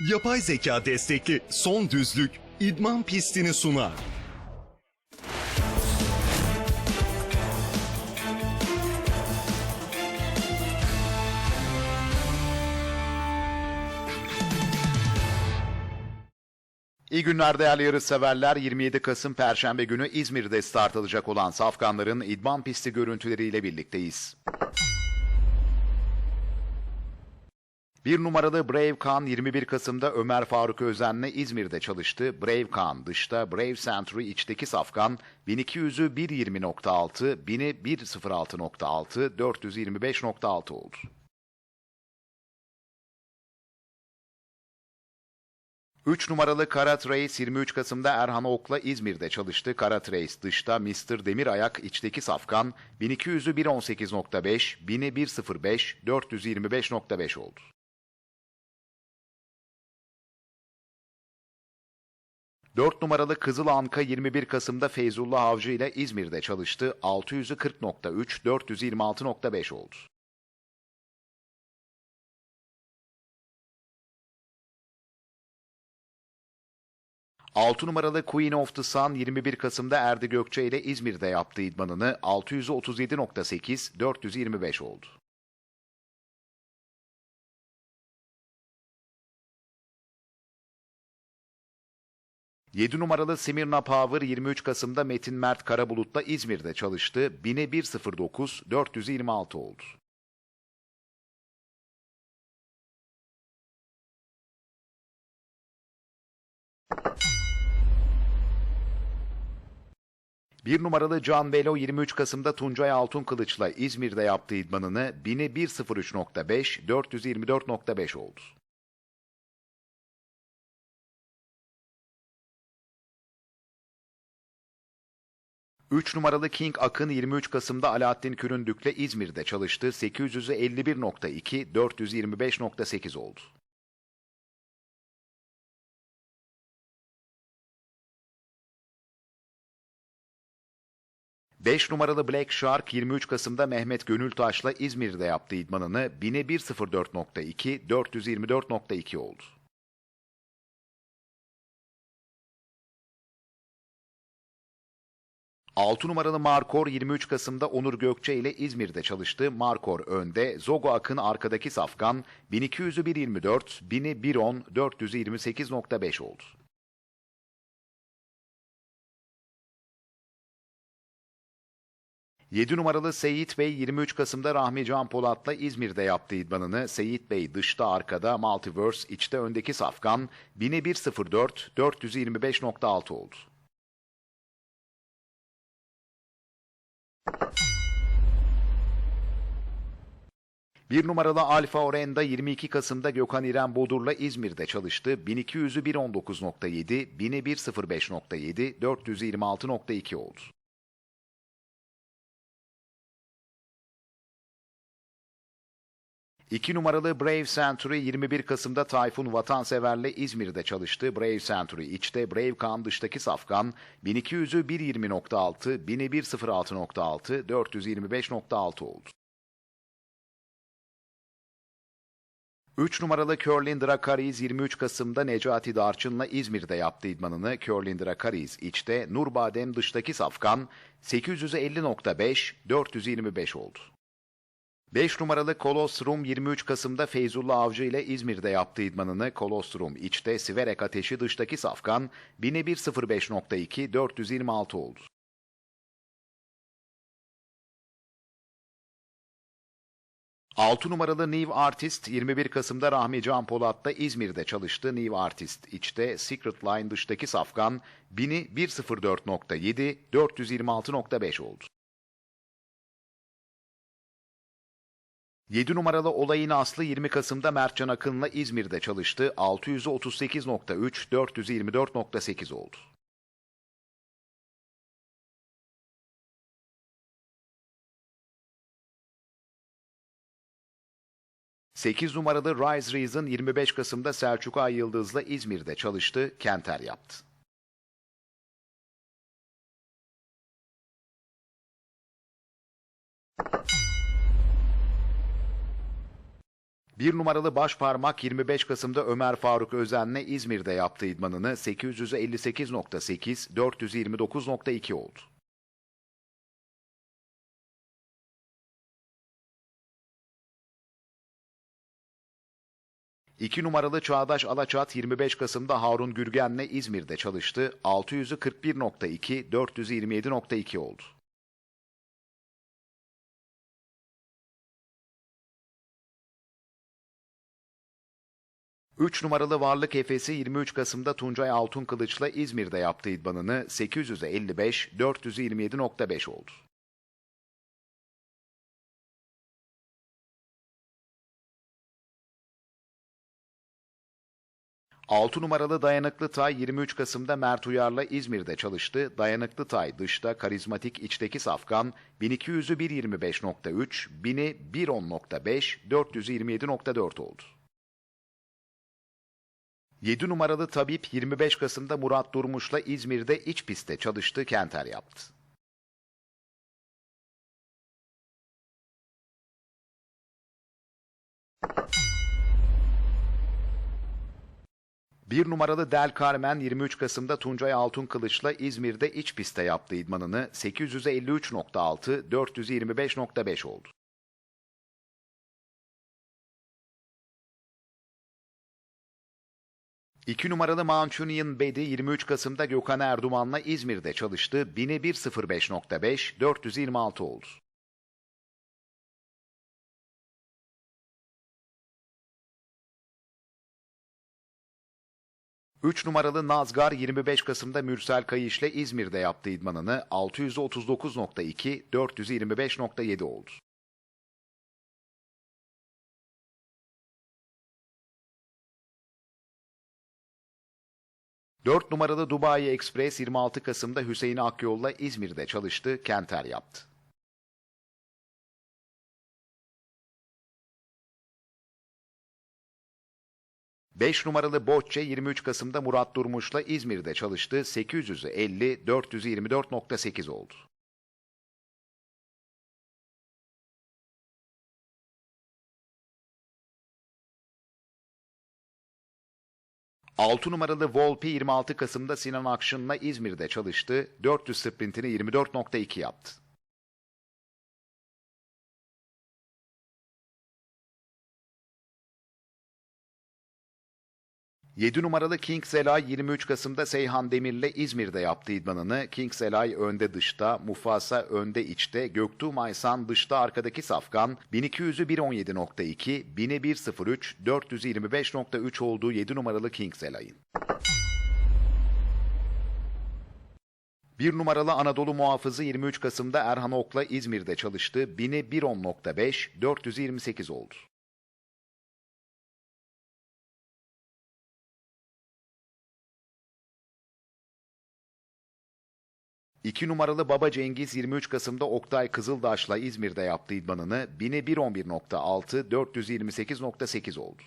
Yapay zeka destekli son düzlük idman pistini sunar. İyi günler değerli yarışseverler. 27 Kasım Perşembe günü İzmir'de start alacak olan Safkanların idman pisti görüntüleriyle birlikteyiz. Bir numaralı Brave Khan 21 Kasım'da Ömer Faruk Özen'le İzmir'de çalıştı. Brave Khan dışta, Brave Century içteki safkan 1200'ü 1.20.6, 1000'i 1.06.6, 425.6 oldu. 3 numaralı Karat Race 23 Kasım'da Erhan Ok'la İzmir'de çalıştı. Karat Race dışta Mr. Demirayak içteki safkan 1200'ü 1.18.5, 1000'i 1.05, 425.5 oldu. Dört numaralı Kızıl Anka 21 Kasım'da Feyzullah Avcı ile İzmir'de çalıştı. 600'ü 40.3, 426.5 oldu. 6 numaralı Queen of the Sun 21 Kasım'da Erdi Gökçe ile İzmir'de yaptığı idmanını 637.8, 425 oldu. Yedi numaralı Simirna Power 23 Kasım'da Metin Mert Karabulut'la İzmir'de çalıştı. 1000'e 1.09, 426 oldu. 1 numaralı Can Velo 23 Kasım'da Tuncay Altun Kılıç'la İzmir'de yaptığı idmanını 1000'i 1.03.5, 424.5 oldu. Üç numaralı King Akın 23 Kasım'da Alaaddin Küründük'le İzmir'de çalıştı. 800'ü 51.2, 425.8 oldu. 5 numaralı Black Shark 23 Kasım'da Mehmet Gönültaş'la İzmir'de yaptığı idmanını 1000'e 1.04.2, 424.2 oldu. Altı numaralı Markor 23 Kasım'da Onur Gökçe ile İzmir'de çalıştı. Markor önde, Zogo Akın arkadaki safkan 1200'ü 1.24, 1000'i 1.10, 428.5 oldu. 7 numaralı Seyit Bey 23 Kasım'da Rahmi Can Polat'la İzmir'de yaptığı idmanını Seyit Bey dışta arkada Multiverse içte öndeki safkan 1000'e 1.04 425.6 oldu. Bir numaralı Alfa Orenda 22 Kasım'da Gökhan İrem Bodur'la İzmir'de çalıştı. 1200'ü 1.19.7, 1000'e 1.05.7, 426.2 oldu. 2 numaralı Brave Century 21 Kasım'da Tayfun Vatansever'le İzmir'de çalıştı. Brave Century içte, Brave Khan dıştaki safkan 1200'ü 1.20.6, 1000'i 1.06.6, 425.6 oldu. 3 numaralı Curlin Drakariz 23 Kasım'da Necati Darçın'la İzmir'de yaptığı idmanını Curlin Drakariz içte, Nurbadem dıştaki safkan 850.5, 425 oldu. 5 numaralı Kolostrum 23 Kasım'da Feyzullah Avcı ile İzmir'de yaptığı idmanını Kolostrum içte Siverek Ateşi dıştaki safkan 1000'e 1.05.2 426 oldu. Altı numaralı New Artist 21 Kasım'da Rahmi Can Polat'ta İzmir'de çalıştı. New Artist içte Secret Line dıştaki safkan 1000'i 1.04.7 426.5 oldu. 7 numaralı olayın aslı 20 Kasım'da Mertcan Akın'la İzmir'de çalıştı. 638.3, 424.8 oldu. Sekiz numaralı Rise Reason 25 Kasım'da Selçuk Ay Yıldız'la İzmir'de çalıştı, Kenter yaptı. Bir numaralı baş parmak 25 Kasım'da Ömer Faruk Özen'le İzmir'de yaptığı idmanını 858.8, 429.2 oldu. İki numaralı Çağdaş Alaçat 25 Kasım'da Harun Gürgen'le İzmir'de çalıştı. 600'ü 41.2, 427.2 oldu. 3 numaralı Varlık Efes'i 23 Kasım'da Tuncay Altun Kılıç'la İzmir'de yaptığı idmanını 855, 427.5 oldu. Altı numaralı Dayanıklı Tay 23 Kasım'da Mert Uyar'la İzmir'de çalıştı. Dayanıklı Tay dışta karizmatik içteki safkan 1200'ü 1.25.3, 1000'i 1.10.5, 427.4 oldu. 7 numaralı tabip 25 Kasım'da Murat Durmuş'la İzmir'de iç pistte çalıştı, Kenter yaptı. Bir numaralı Del Carmen 23 Kasım'da Tuncay Altun Kılıç'la İzmir'de iç pistte yaptığı idmanını 853.6, 425.5 oldu. 2 numaralı Mancunian Bedi 23 Kasım'da Gökhan Erduman'la İzmir'de çalıştı. 1000'i 1.05.5, 426 oldu. Üç numaralı Nazgar 25 Kasım'da Mürsel Kayış'la İzmir'de yaptığı idmanını 639.2, 425.7 oldu. 4 numaralı Dubai Express 26 Kasım'da Hüseyin Akyol'la İzmir'de çalıştı, Kenter yaptı. Beş numaralı Boççe 23 Kasım'da Murat Durmuş'la İzmir'de çalıştı. 800'ü 50, 424.8 oldu. 6 numaralı Volpi 26 Kasım'da Sinan Akşın'la İzmir'de çalıştı. 400 sprintini 24.2 yaptı. Yedi numaralı King Selay 23 Kasım'da Seyhan Demir'le İzmir'de yaptığı idmanını King Selay önde dışta, Mufasa önde içte, Göktuğ Maysan dışta arkadaki safkan 1200'ü 1.17.2, 1000'i 1.03, 425.3 olduğu 7 numaralı King Selay'ın. Bir numaralı Anadolu muhafızı 23 Kasım'da Erhan Ok'la İzmir'de çalıştı. 1000'i 1.10.5, 428 oldu. 2 numaralı Baba Cengiz 23 Kasım'da Oktay Kızıldaş'la İzmir'de yaptığı idmanını 1000'e 1.11.6, 428.8 oldu.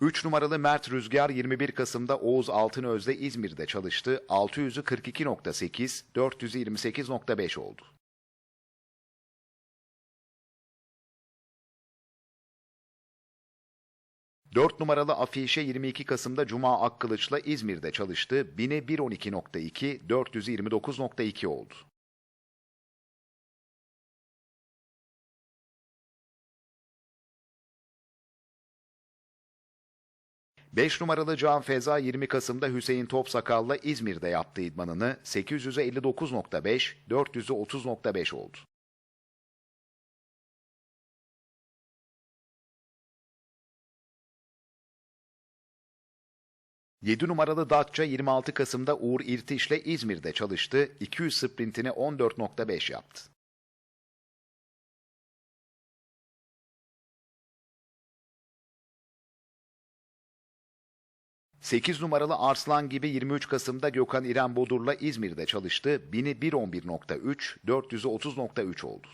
Üç numaralı Mert Rüzgar 21 Kasım'da Oğuz Altınöz'de İzmir'de çalıştı. 600'ü 42.8, 428.5 oldu. 4 numaralı afişe 22 Kasım'da Cuma Akkılıç'la İzmir'de çalıştı. 1000'e 112.2, 429.2 oldu. Beş numaralı Can Feza 20 Kasım'da Hüseyin Topsakal'la İzmir'de yaptığı idmanını 859.5, 430.5 oldu. 7 numaralı Datça 26 Kasım'da Uğur İrtiş'le İzmir'de çalıştı. 200 sprintini 14.5 yaptı. Sekiz numaralı Arslan gibi 23 Kasım'da Gökhan İrem Bodur'la İzmir'de çalıştı. 1000'i 1.11.3, 430.3 oldu.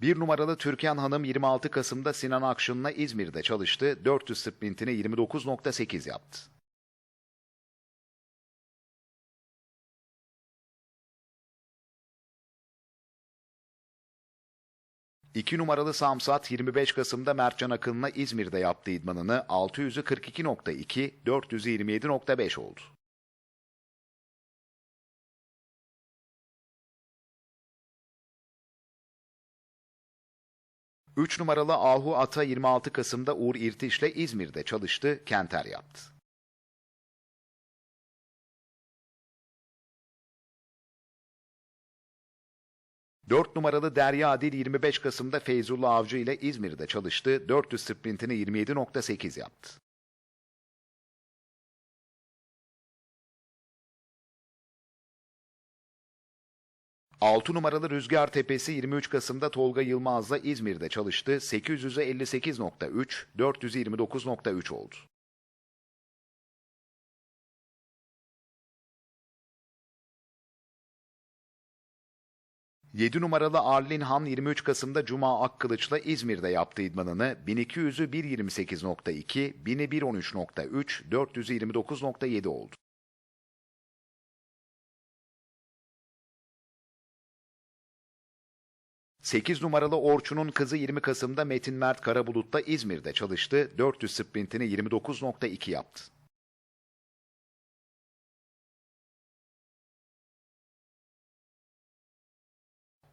Bir numaralı Türkan Hanım 26 Kasım'da Sinan Akşın'la İzmir'de çalıştı. 400 sprintini 29.8 yaptı. İki numaralı Samsat 25 Kasım'da Mertcan Akın'la İzmir'de yaptığı idmanını 600'ü 42.2, 400'ü 27.5 oldu. Üç numaralı Ahu Ata 26 Kasım'da Uğur İrtiş'le İzmir'de çalıştı, Kenter yaptı. Dört numaralı Derya Adil 25 Kasım'da Feyzullah Avcı ile İzmir'de çalıştı, 400 sprintini 27.8 yaptı. Altı numaralı Rüzgar Tepesi 23 Kasım'da Tolga Yılmaz'la İzmir'de çalıştı. 800'e 58.3, 429.3 oldu. Yedi numaralı Arlin Han 23 Kasım'da Cuma Akkılıç'la İzmir'de yaptığı idmanını 1200'ü 1.28.2, 1000'i 1.13.3, 400'ü 29.7 oldu. 8 numaralı Orçun'un kızı 20 Kasım'da Metin Mert Karabulut'ta İzmir'de çalıştı. 400 sprintini 29.2 yaptı.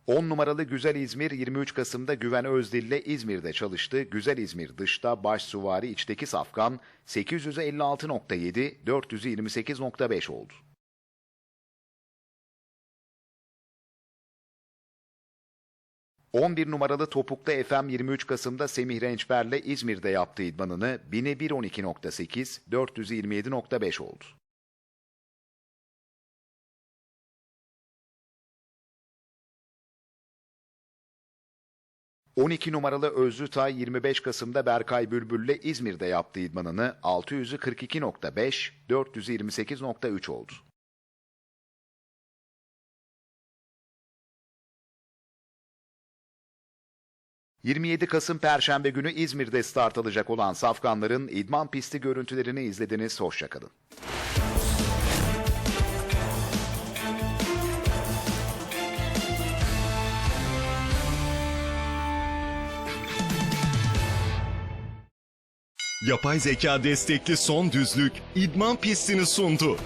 On numaralı Güzel İzmir 23 Kasım'da Güven Özdil'le İzmir'de çalıştı. Güzel İzmir dışta baş suvari içteki safkan 856.7, 428.5 oldu. 11 numaralı topukta FM 23 Kasım'da Semih Rençber'le İzmir'de yaptığı idmanını 1000'e 1.12.8, 427.5 oldu. ...12 numaralı Özlü Tay 25 Kasım'da Berkay Bülbül'le İzmir'de yaptığı idmanını 600'ü 42.5, 428.3 oldu. 27 Kasım Perşembe günü İzmir'de start alacak olan Safkanların idman pisti görüntülerini izlediniz. Hoşçakalın. Yapay zeka destekli son düzlük idman pistini sundu.